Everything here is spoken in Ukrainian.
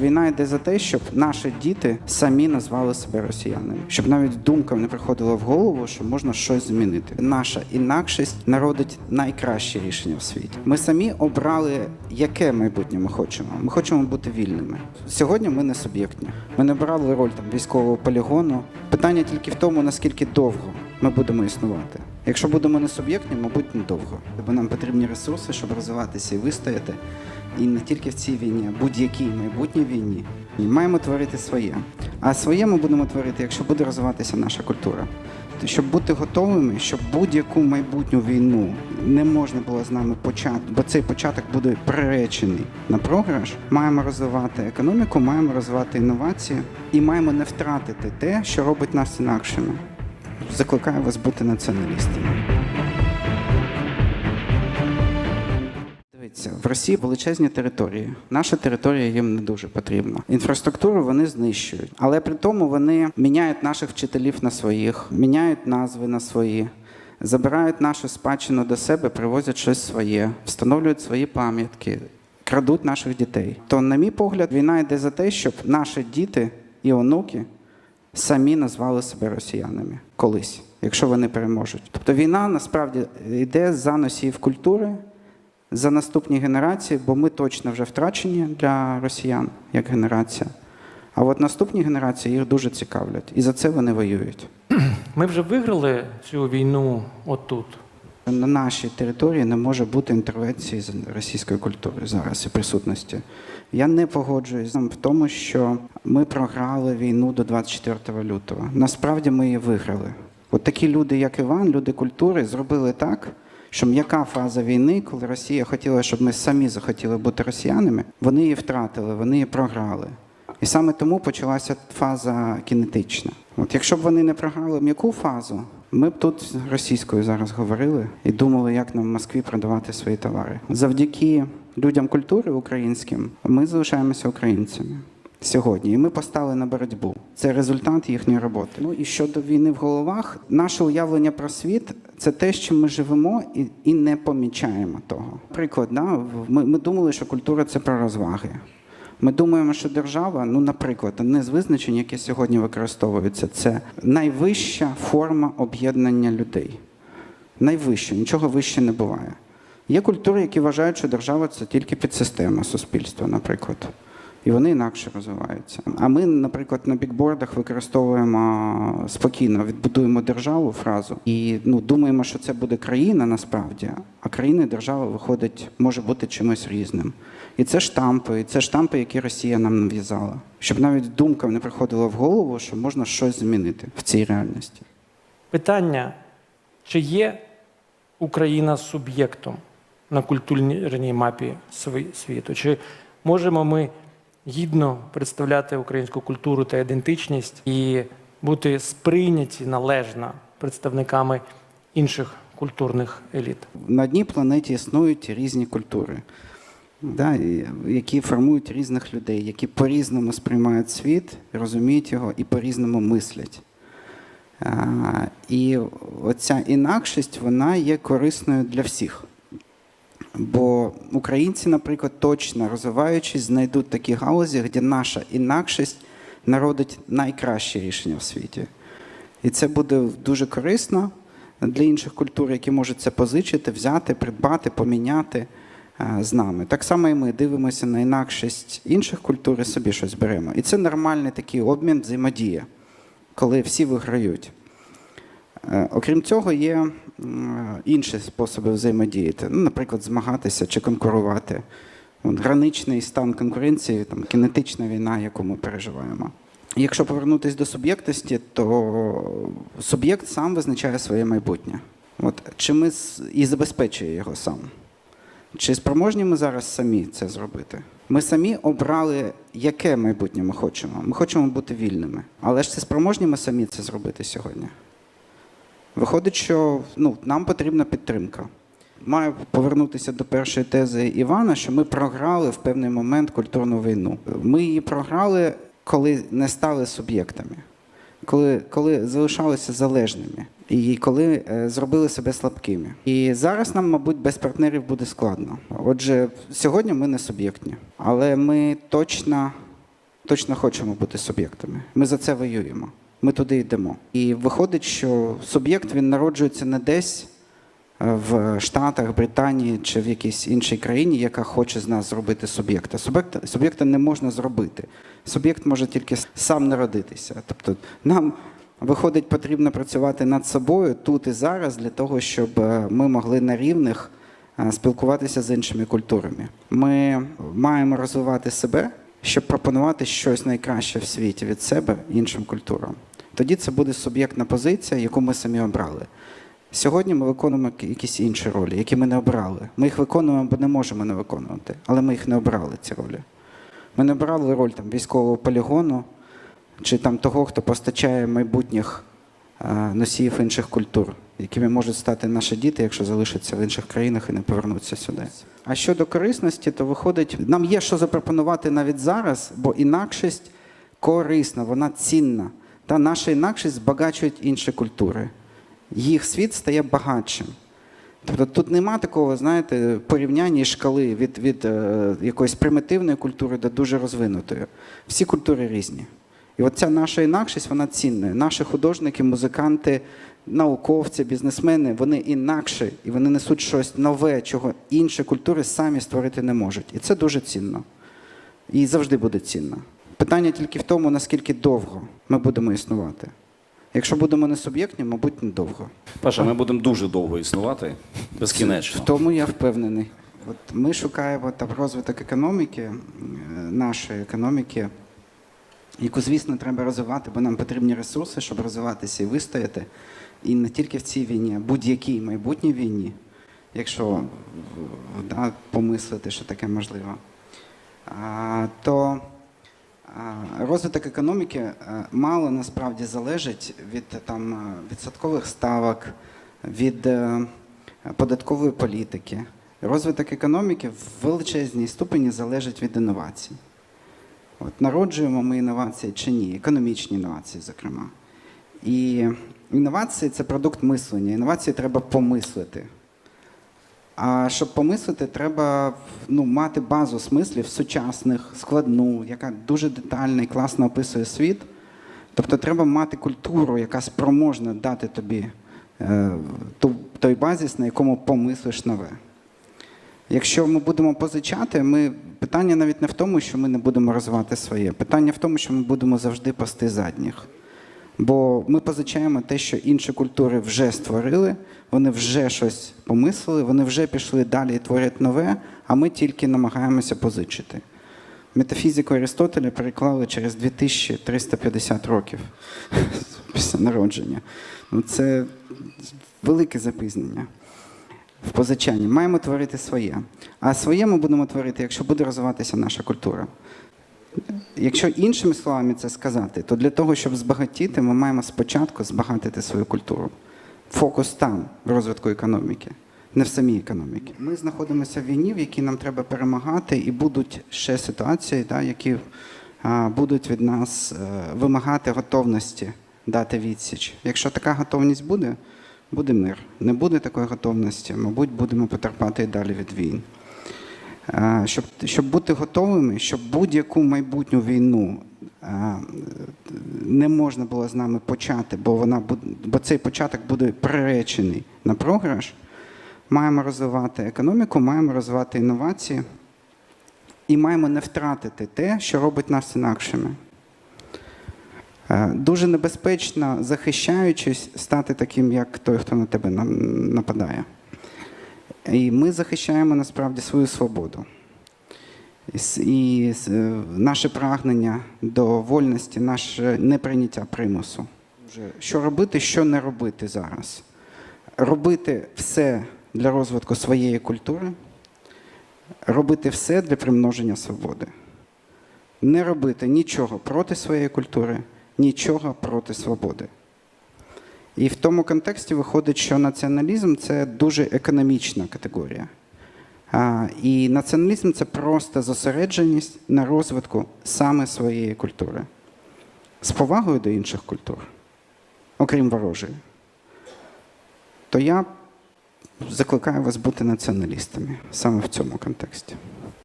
Війна йде за те, щоб наші діти самі назвали себе росіянами, щоб навіть думка не приходила в голову, що можна щось змінити. Наша інакшість народить найкраще рішення в світі. Ми самі обрали, яке майбутнє ми хочемо. Ми хочемо бути вільними. Сьогодні ми не суб'єктні. Ми не брали роль там військового полігону. Питання тільки в тому, наскільки довго ми будемо існувати. Якщо будемо не суб'єктні, мабуть, недовго. Бо нам потрібні ресурси, щоб розвиватися і вистояти. І не тільки в цій війні, а будь-якій майбутній війні. І маємо творити своє. А своє ми будемо творити, якщо буде розвиватися наша культура. Щоб бути готовими, щоб будь-яку майбутню війну не можна було з нами почати, бо цей початок буде приречений на програш. Маємо розвивати економіку, маємо розвивати інновації і маємо не втратити те, що робить нас інакшими. Закликаю вас бути націоналістами. В Росії величезні території. Наша територія їм не дуже потрібна. Інфраструктуру вони знищують, але при тому вони міняють наших вчителів на своїх, міняють назви на свої, забирають нашу спадщину до себе, привозять щось своє, встановлюють свої пам'ятки, крадуть наших дітей. То, на мій погляд, війна йде за те, щоб наші діти і онуки самі назвали себе росіянами колись, якщо вони переможуть. Тобто війна насправді йде за носіїв культури за наступні генерації, бо ми точно вже втрачені для росіян як генерація. А от наступні генерації їх дуже цікавлять, і за це вони воюють. Ми вже виграли цю війну отут. На нашій території не може бути інтервенції з російської культури зараз і присутності. Я не погоджуюсь в тому, що ми програли війну до 24 лютого. Насправді ми її виграли. От такі люди, як Іван, люди культури, зробили так, що м'яка фаза війни, коли Росія хотіла, щоб ми самі захотіли бути росіянами, вони її втратили, вони її програли. І саме тому почалася фаза кінетична. От якщо б вони не програли м'яку фазу, ми б тут російською зараз говорили і думали, як нам в Москві продавати свої товари. Завдяки людям культури українським ми залишаємося українцями сьогодні. І ми постали на боротьбу. Це результат їхньої роботи. Ну і щодо війни в головах, наше уявлення про світ це те, що ми живемо і, і не помічаємо того. Приклад, да, ми, ми думали, що культура це про розваги. Ми думаємо, що держава, ну, наприклад, одне з визначень, яке сьогодні використовується, це найвища форма об'єднання людей. Найвища, нічого вище не буває. Є культури, які вважають, що держава це тільки підсистема суспільства, наприклад. І вони інакше розвиваються. А ми, наприклад, на бікбордах використовуємо спокійно, відбудуємо державу фразу і ну, думаємо, що це буде країна насправді, а країна і держава виходить, може бути чимось різним. І це штампи, і це штампи, які Росія нам нав'язала. Щоб навіть думка не приходила в голову, що можна щось змінити в цій реальності. Питання: чи є Україна суб'єктом на культурній мапі світу? Чи можемо ми гідно представляти українську культуру та ідентичність і бути сприйняті належно представниками інших культурних еліт? На одній планеті існують різні культури, да, які формують різних людей, які по-різному сприймають світ, розуміють його і по-різному мислять. І оця інакшість вона є корисною для всіх. Бо українці, наприклад, точно розвиваючись, знайдуть такі галузі, де наша інакшість народить найкраще рішення в світі. І це буде дуже корисно для інших культур, які можуть це позичити, взяти, придбати, поміняти е, з нами. Так само і ми дивимося на інакшість інших культур і собі щось беремо. І це нормальний такий обмін взаємодія, коли всі виграють. Е, Окрім цього, є інші способи взаємодіяти. Ну, наприклад, змагатися чи конкурувати. Граничний стан конкуренції, там, кінетична війна, яку ми переживаємо. Якщо повернутися до суб'єктності, то суб'єкт сам визначає своє майбутнє. От, чи ми і забезпечує його сам. Чи спроможні ми зараз самі це зробити? Ми самі обрали, яке майбутнє ми хочемо. Ми хочемо бути вільними. Але ж це спроможні ми самі це зробити сьогодні. Виходить, що ну, нам потрібна підтримка. Маю повернутися до першої тези Івана, що ми програли в певний момент культурну війну. Ми її програли, коли не стали суб'єктами, коли, коли залишалися залежними і коли е, зробили себе слабкими. І зараз нам, мабуть, без партнерів буде складно. Отже, сьогодні ми не суб'єктні, але ми точно точно хочемо бути суб'єктами. Ми за це воюємо. Ми туди йдемо. І виходить, що суб'єкт він народжується не десь е, в Штатах, Британії чи в якійсь іншій країні, яка хоче з нас зробити суб'єкта. Суб'єкта, не можна зробити. Суб'єкт може тільки сам народитися. Тобто нам виходить, потрібно працювати над собою тут і зараз для того, щоб е, ми могли на рівних е, спілкуватися з іншими культурами. Ми маємо розвивати себе, щоб пропонувати щось найкраще в світі від себе іншим культурам. Тоді це буде суб'єктна позиція, яку ми самі обрали. Сьогодні ми виконуємо якісь інші ролі, які ми не обрали. Ми їх виконуємо, бо не можемо не виконувати, але ми їх не обрали, ці ролі. Ми не обрали роль там, військового полігону чи там того, хто постачає майбутніх е, носіїв інших культур, якими можуть стати наші діти, якщо залишаться в інших країнах і не повернуться сюди. А щодо корисності, то виходить, нам є що запропонувати навіть зараз, бо інакшість корисна, вона цінна. Та наша інакшість збагачують інші культури. Їх світ стає багатшим. Тобто тут нема такого, знаєте, порівняння і шкали від, від е, якоїсь примітивної культури до дуже розвинутої. Всі культури різні. І от ця наша інакшість, вона цінна. Наші художники, музиканти, науковці, бізнесмени, вони інакші і вони несуть щось нове, чого інші культури самі створити не можуть. І це дуже цінно. І завжди буде цінно. Питання тільки в тому, наскільки довго ми будемо існувати. Якщо будемо не суб'єктні, мабуть, недовго. Паша, ми будемо дуже довго існувати, безкінечно. В тому я впевнений. От ми шукаємо там розвиток економіки, е, нашої економіки, яку, звісно, треба розвивати, бо нам потрібні ресурси, щоб розвиватися і вистояти. І не тільки в цій війні, а будь-якій майбутній війні, якщо в- да, помислити, що таке можливо. А, то розвиток економіки е, мало насправді залежить від там, е, відсоткових ставок, від е, податкової політики. Розвиток економіки в величезній ступені залежить від інновацій. От, народжуємо ми інновації чи ні, економічні інновації, зокрема. І інновації це продукт мислення. Інновації треба помислити. А щоб помислити, треба ну, мати базу смислів сучасних, складну, яка дуже детально і класно описує світ. Тобто треба мати культуру, яка спроможна дати тобі е, той базіс, на якому помислиш нове. Якщо ми будемо позичати, ми питання навіть не в тому, що ми не будемо розвивати своє. Питання в тому, що ми будемо завжди пасти задніх. Бо ми позичаємо те, що інші культури вже створили, вони вже щось помислили, вони вже пішли далі і творять нове, а ми тільки намагаємося позичити. Метафізику Аристотеля переклали через 2350 років після народження. Ну, це велике запізнення в позичанні. Маємо творити своє. А своє ми будемо творити, якщо буде розвиватися наша культура. Якщо іншими словами це сказати, то для того, щоб збагатіти, ми маємо спочатку збагатити свою культуру. Фокус там, в розвитку економіки, не в самій економіці. Ми знаходимося в війні, в якій нам треба перемагати, і будуть ще ситуації, да, які а, будуть від нас е, вимагати готовності дати відсіч. Якщо така готовність буде, буде мир. Не буде такої готовності, мабуть, будемо потерпати і далі від війн. Е, Щоб, щоб бути готовими, щоб будь-яку майбутню війну е, не можна було з нами почати, бо, вона, бо цей початок буде приречений на програш, маємо розвивати економіку, маємо розвивати інновації і маємо не втратити те, що робить нас інакшими. Е, Дуже небезпечно, захищаючись, стати таким, як той, хто на тебе нападає. І ми захищаємо насправді свою свободу. І, е, наше прагнення до вольності, наше неприйняття примусу. Що робити, що не робити зараз? Робити все для розвитку своєї культури, робити все для примноження свободи. Не робити нічого проти своєї культури, нічого проти свободи. І в тому контексті виходить, що націоналізм це дуже економічна категорія. А, і націоналізм це просто зосередженість на розвитку саме своєї культури, з повагою до інших культур, окрім ворожої. То я закликаю вас бути націоналістами саме в цьому контексті.